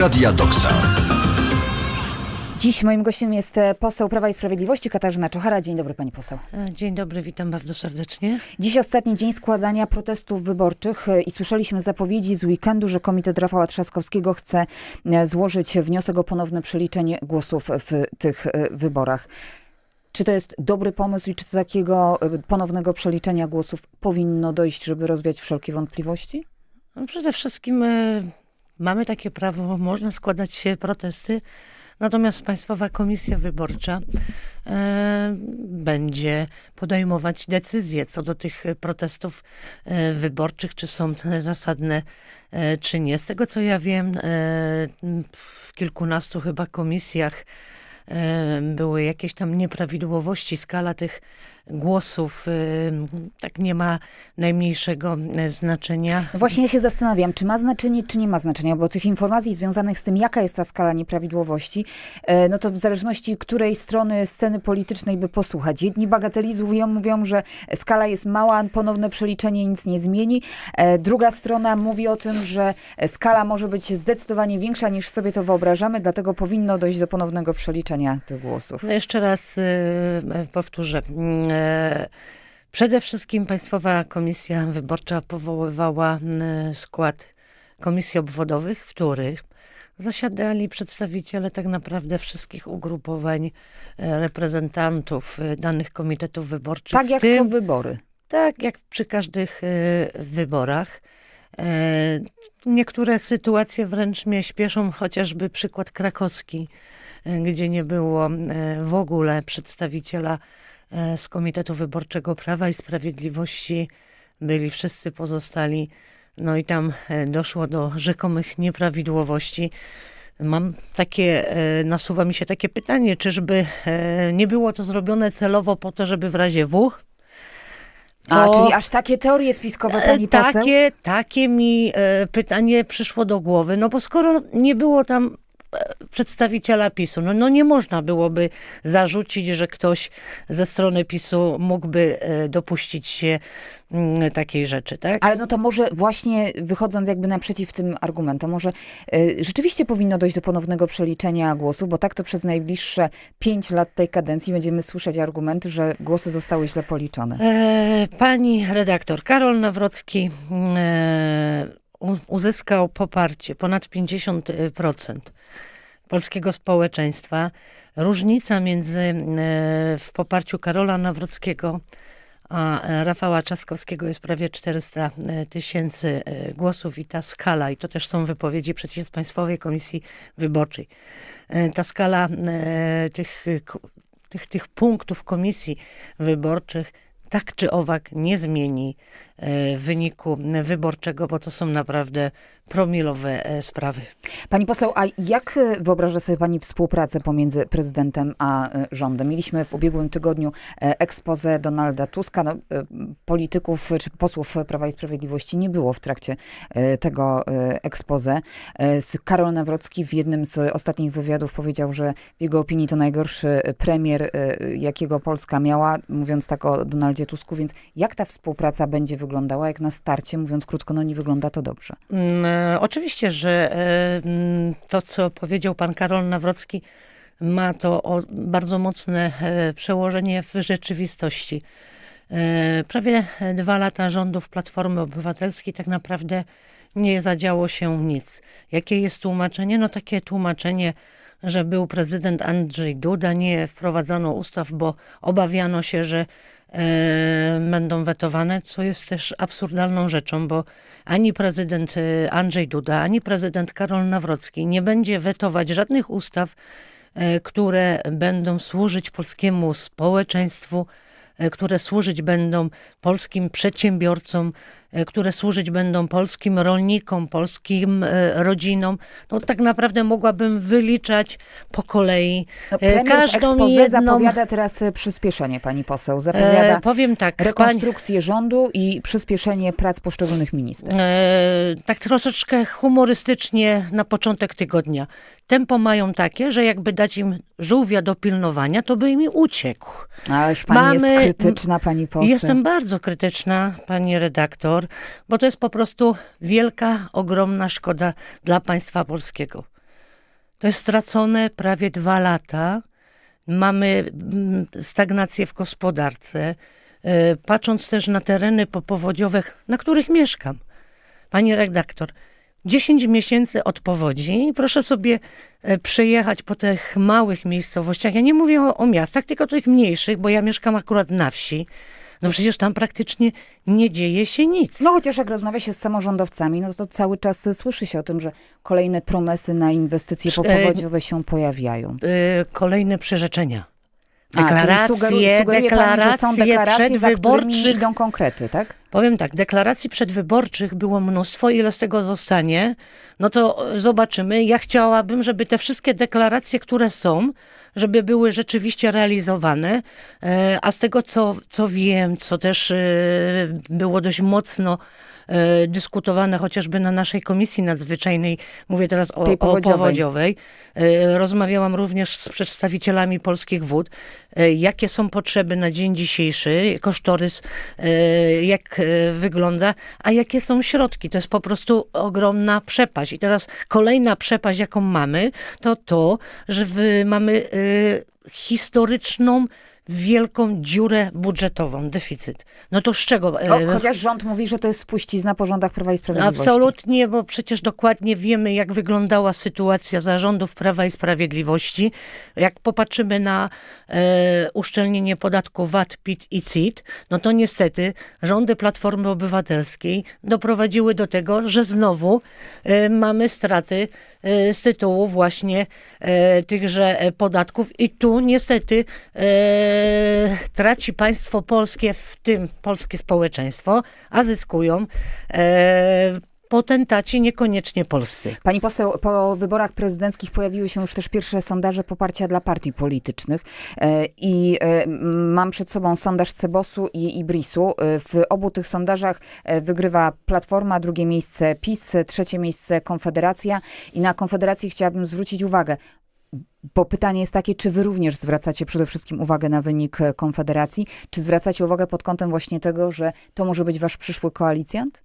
Radia Doksa. Dziś moim gościem jest e, poseł Prawa i Sprawiedliwości Katarzyna Czochara. Dzień dobry pani poseł. E, Dzień dobry, witam bardzo serdecznie. Dziś ostatni dzień składania protestów wyborczych e, i słyszeliśmy zapowiedzi z weekendu, że Komitet Rafała Trzaskowskiego chce złożyć wniosek o ponowne przeliczenie głosów w tych wyborach. Czy to jest dobry pomysł i czy do takiego ponownego przeliczenia głosów powinno dojść, żeby rozwiać wszelkie wątpliwości? No, Przede wszystkim mamy takie prawo, można składać się protesty, natomiast Państwowa Komisja Wyborcza e, będzie podejmować decyzje co do tych protestów e, wyborczych, czy są zasadne, e, czy nie. Z tego co ja wiem, e, w kilkunastu chyba komisjach e, były jakieś tam nieprawidłowości, skala tych głosów e, tak nie ma najmniejszego e, znaczenia. Właśnie ja się zastanawiam, czy ma znaczenie, czy nie ma znaczenia, bo tych informacji związanych z tym, jaka jest ta skala nieprawidłowości, e, no to w zależności której strony sceny politycznej by posłuchać. Jedni bagatelizują, mówią, że skala jest mała, ponowne przeliczenie nic nie zmieni. E, Druga strona mówi o tym, że skala może być zdecydowanie większa niż sobie to wyobrażamy, dlatego powinno dojść do ponownego przeliczenia tych głosów. No jeszcze raz e, powtórzę. E, Przede wszystkim Państwowa Komisja Wyborcza powoływała mm, skład komisji obwodowych, w których zasiadali przedstawiciele tak naprawdę wszystkich ugrupowań e, reprezentantów e, danych komitetów wyborczych. Tak jak tym, co wybory. Tak, jak przy każdych e, wyborach. E, Niektóre sytuacje wręcz mnie śpieszą, chociażby przykład krakowski, e, gdzie nie było e, w ogóle przedstawiciela e, z Komitetu Wyborczego Prawa i Sprawiedliwości. Byli wszyscy pozostali. No i tam e, doszło do rzekomych nieprawidłowości. Mam takie, e, nasuwa mi się takie pytanie, czyżby e, nie było to zrobione celowo po to, żeby w razie W A, Bo- czyli aż takie teorie spiskowe, E, pani poseł? Takie, takie mi e, pytanie przyszło do głowy, no bo skoro nie było tam e, przedstawiciela PiSu, no, no nie można byłoby zarzucić, że ktoś ze strony PiSu mógłby e, dopuścić się mm, takiej rzeczy, tak? Ale no to może właśnie wychodząc jakby naprzeciw tym argumentom, może y, rzeczywiście powinno dojść do ponownego przeliczenia głosów, bo tak to przez najbliższe pięć lat tej kadencji będziemy słyszeć argumenty, że głosy zostały źle policzone. E, Pani redaktor Karol Nawrocki e, u- uzyskał poparcie ponad 50% polskiego społeczeństwa. Różnica między e, w poparciu Karola Nawrockiego a e, Rafała Trzaskowskiego jest prawie 400 tysięcy głosów i ta skala, i to też są wypowiedzi przecież Państwowej Komisji Wyborczej, ta skala tych, tych, tych punktów komisji wyborczych tak czy owak nie zmieni wyniku wyborczego, bo to są naprawdę promilowe e, sprawy. Pani poseł, a jak y, wyobraża sobie pani współpracę pomiędzy prezydentem a rządem? Mieliśmy w ubiegłym tygodniu e, expose Donalda Tuska. No, polityków czy posłów Prawa i Sprawiedliwości nie było w trakcie tego. E, s- Karol Nawrocki w jednym z ostatnich wywiadów powiedział, że w jego opinii to najgorszy premier, jakiego Polska miała, mówiąc tak o Donaldzie Tusku. Więc jak ta współpraca będzie wyglądała? Jak na starcie, mówiąc krótko, no nie wygląda to dobrze. Mm, e, Oczywiście, że e, mm, to, co powiedział pan Karol Nawrocki, ma to bardzo mocne e, przełożenie w rzeczywistości. Prawie dwa lata rządów Platformy Obywatelskiej tak naprawdę nie zadziało się nic. Jakie jest tłumaczenie? No takie tłumaczenie, że był prezydent Andrzej Duda, nie wprowadzano ustaw, bo obawiano się, że będą wetowane, co jest też absurdalną rzeczą, bo ani prezydent e, Andrzej Duda, ani prezydent Karol Nawrocki nie będzie wetować żadnych ustaw, e, które będą służyć polskiemu społeczeństwu, e, które służyć będą polskim przedsiębiorcom, e, które służyć będą polskim rolnikom, polskim e, rodzinom. No tak naprawdę mogłabym wyliczać po kolei No, e, każdą jedną... zapowiada teraz e, przyspieszenie, pani poseł. Zapowiada E, powiem tak, pani, rekonstrukcję rządu i przyspieszenie prac poszczególnych ministrów. E, tak troszeczkę humorystycznie na początek tygodnia. Tempo mają takie, że jakby dać im żółwia do pilnowania, to by im uciekł. Ależ pani jest mamy- krytyczna, pani poseł. Jestem bardzo krytyczna, pani redaktor, bo to jest po prostu wielka, ogromna szkoda dla państwa polskiego. To jest stracone prawie dwa lata. Mamy mm, stagnację w gospodarce. E, Patrząc też na tereny popowodziowe, na których mieszkam. Pani redaktor, 10 miesięcy od powodzi i proszę sobie e, przejechać po tych małych miejscowościach. Ja nie mówię o, o miastach, tylko tych mniejszych, bo ja mieszkam akurat na wsi. No przecież tam praktycznie nie dzieje się nic. No chociaż jak rozmawia się z samorządowcami, no to cały czas y, słyszy się o tym, że kolejne promesy na inwestycje Przy- popowodziowe się pojawiają. Kolejne przyrzeczenia. A, Deklaracje, sugeru- sugeruje pani, że są deklaracje deklaracje, za którymi przedwyborczych. idą konkrety, tak? Powiem tak, deklaracji przedwyborczych było mnóstwo, ile z tego zostanie, no to zobaczymy. Ja chciałabym, żeby te wszystkie deklaracje, które są, żeby były rzeczywiście realizowane, E, a z tego, co, co wiem, co też e, było dość mocno e, dyskutowane chociażby na naszej komisji nadzwyczajnej, mówię teraz o, Tej o powodziowej. powodziowej, rozmawiałam również z przedstawicielami polskich wód, jakie są potrzeby na dzień dzisiejszy, kosztorys, jak wygląda, a jakie są środki. To jest po prostu ogromna przepaść. I teraz kolejna przepaść, jaką mamy, to to, że mamy historyczną, wielką dziurę budżetową, deficyt. No to z czego? e, O, chociaż rząd mówi, że to jest spuścizna po rządach Prawa i Sprawiedliwości. Absolutnie, bo przecież dokładnie wiemy, jak wyglądała sytuacja zarządów Prawa i Sprawiedliwości. Jak popatrzymy na e, uszczelnienie podatku VAT, PIT i CIT, no to niestety rządy Platformy Obywatelskiej doprowadziły do tego, że znowu e, mamy straty e, z tytułu właśnie e, tychże e, podatków i tu niestety e, traci państwo polskie, w tym polskie społeczeństwo, a zyskują e, potentaci niekoniecznie polscy. Pani poseł, po wyborach prezydenckich pojawiły się już też pierwsze sondaże poparcia dla partii politycznych E, i e, mam przed sobą sondaż Cebosu i Ibrisu. W obu tych sondażach wygrywa Platforma, drugie miejsce PiS, trzecie miejsce Konfederacja i na Konfederację chciałabym zwrócić uwagę. Bo pytanie jest takie, czy wy również zwracacie przede wszystkim uwagę na wynik e, Konfederacji? Czy zwracacie uwagę pod kątem właśnie tego, że to może być wasz przyszły koalicjant?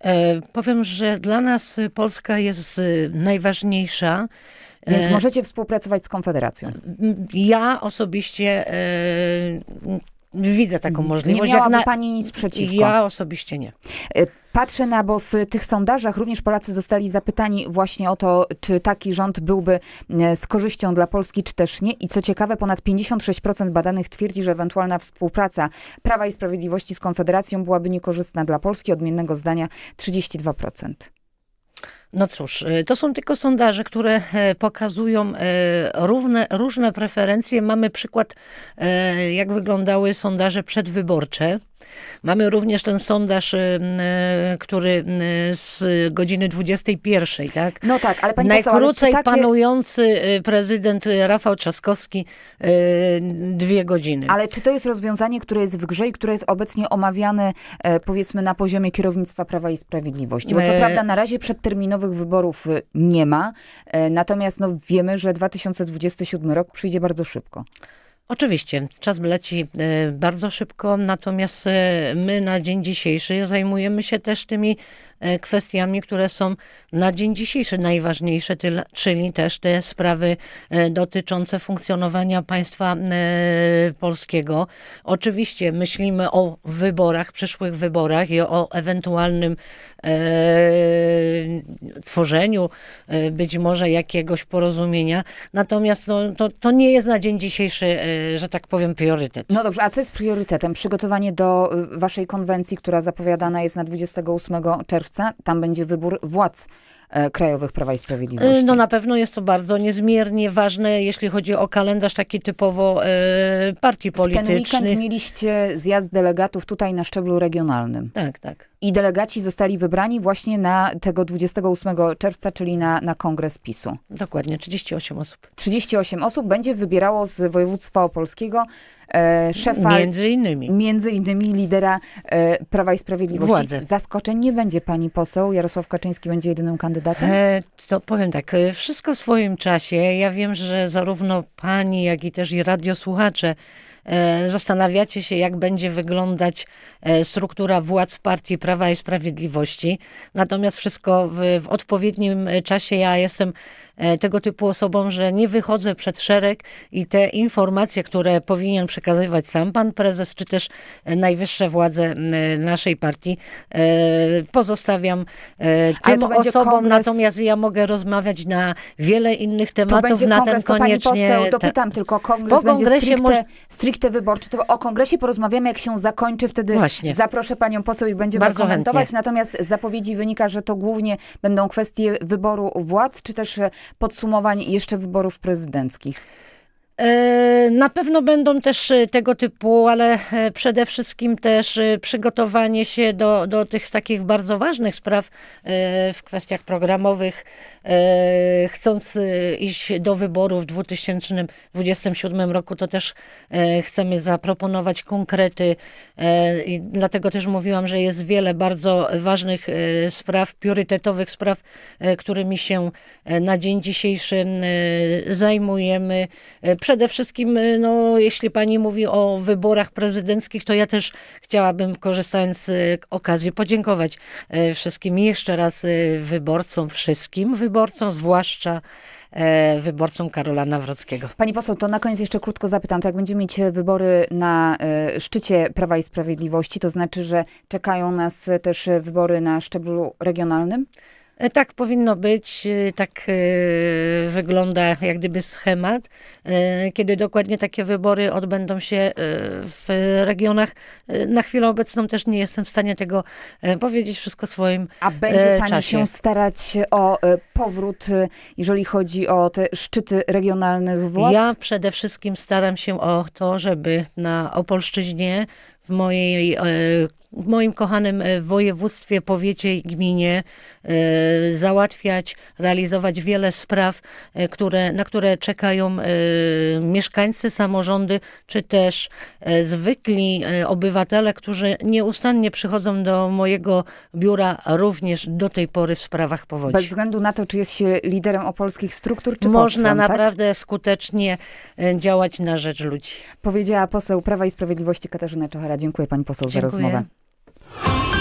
E, powiem, że dla nas y, Polska jest y, najważniejsza. Więc E, możecie współpracować z Konfederacją. Ja osobiście e, widzę taką możliwość. Nie miałaby na- pani nic przeciwko. Ja osobiście nie. Patrzę na, bo w tych sondażach również Polacy zostali zapytani właśnie o to, czy taki rząd byłby e, z korzyścią dla Polski, czy też nie. I co ciekawe, ponad 56% badanych twierdzi, że ewentualna współpraca Prawa i Sprawiedliwości z Konfederacją byłaby niekorzystna dla Polski. Odmiennego zdania 32%. No cóż, y, to są tylko sondaże, które e, pokazują e, równe, różne preferencje. Mamy przykład, e, jak wyglądały sondaże przedwyborcze. Mamy również ten sondaż, e, który z godziny 21, tak? No tak, ale pani Najkrócej takie, panujący e, prezydent Rafał Trzaskowski dwie godziny. ale czy to jest rozwiązanie, które jest w grze i które jest obecnie omawiane powiedzmy na poziomie kierownictwa Prawa i Sprawiedliwości? Bo co E, prawda na razie przedterminowych wyborów y, nie ma, e, natomiast no, wiemy, że 2027 rok przyjdzie bardzo szybko. Oczywiście, czas leci e, bardzo szybko, natomiast e, my na dzień dzisiejszy zajmujemy się też tymi e, kwestiami, które są na dzień dzisiejszy najważniejsze, czyli też te sprawy dotyczące funkcjonowania państwa polskiego. Oczywiście myślimy o wyborach, przyszłych wyborach i o ewentualnym tworzeniu być może jakiegoś porozumienia, natomiast no, to, to nie jest na dzień dzisiejszy, że tak powiem, priorytet. No dobrze, a co jest priorytetem? Przygotowanie do y, waszej konwencji, która zapowiadana jest na 28 czerwca. Tam będzie wybór władz krajowych Prawa i Sprawiedliwości. E, No na pewno jest to bardzo niezmiernie ważne, jeśli chodzi o kalendarz taki typowo e, partii w ten weekend politycznych. mieliście zjazd delegatów tutaj na szczeblu regionalnym. Tak, tak. I delegaci zostali wybrani właśnie na tego 28 czerwca, czyli na, na kongres PiSu. Dokładnie, 38 osób. 38 osób będzie wybierało z województwa opolskiego e, szefa, Między innymi. między innymi lidera e, Prawa i Sprawiedliwości. Władzy. Zaskoczeń nie będzie pani poseł. Jarosław Kaczyński będzie jedynym kandydatem? E, To powiem tak, e, wszystko w swoim czasie. Ja wiem, że zarówno pani, jak i też i radiosłuchacze e, zastanawiacie się, jak będzie wyglądać e, struktura władz partii Prawa i Sprawiedliwości. Natomiast wszystko w, w odpowiednim e, czasie. Ja jestem e, tego typu osobą, że nie wychodzę przed szereg i te informacje, które powinien przekazywać sam pan prezes, czy też e, najwyższe władze m, naszej partii, e, pozostawiam e, tym osobom, kongres- natomiast ja mogę rozmawiać na wiele innych tematów, na kongres, ten to pani koniecznie... poseł, dopytam tylko, kongres Po kongresie stricte, może- stricte wyborczy. To o kongresie porozmawiamy, jak się zakończy, wtedy Właśnie. zaproszę panią poseł i będziemy Bardzo komentować. chętnie. Natomiast z zapowiedzi wynika, że to głównie będą kwestie wyboru władz, czy też e, podsumowań jeszcze wyborów prezydenckich. E, Na pewno będą też e, tego typu, ale e, przede wszystkim też przygotowanie się do, do tych takich bardzo ważnych spraw w kwestiach programowych. Chcąc iść do wyborów w 2027 roku, to też chcemy zaproponować konkrety. I dlatego też mówiłam, że jest wiele bardzo ważnych spraw, priorytetowych spraw, którymi się na dzień dzisiejszy zajmujemy. Przede wszystkim, e, no, jeśli pani mówi o wyborach prezydenckich, to ja też chciałabym, korzystając z e, okazji, podziękować e, wszystkim jeszcze raz wyborcom, wszystkim wyborcom, zwłaszcza e, wyborcom Karola Nawrockiego. Pani poseł, to na koniec jeszcze krótko zapytam. To jak będziemy mieć wybory na e, szczycie Prawa i Sprawiedliwości, to znaczy, że czekają nas też wybory na szczeblu regionalnym? E, Tak powinno być, e, tak e, wygląda jak gdyby schemat. Kiedy dokładnie takie wybory odbędą się w regionach, na chwilę obecną też nie jestem w stanie tego powiedzieć wszystko swoim. A będzie pani czasie. się starać o powrót, jeżeli chodzi o te szczyty regionalnych władz? Ja przede wszystkim staram się o to, żeby na Opolszczyźnie, w mojej w moim kochanym e, województwie, powiecie i gminie e, załatwiać, realizować wiele spraw, e, które, na które czekają mieszkańcy, samorządy, czy też zwykli obywatele, którzy nieustannie przychodzą do mojego biura również do tej pory w sprawach powodzi. Bez względu na to, czy jest się liderem opolskich struktur, czy Można tak? naprawdę skutecznie e, działać na rzecz ludzi. Powiedziała poseł Prawa i Sprawiedliwości Katarzyna Czochara. Dziękuję pani poseł Dziękuję. za rozmowę. Yeah.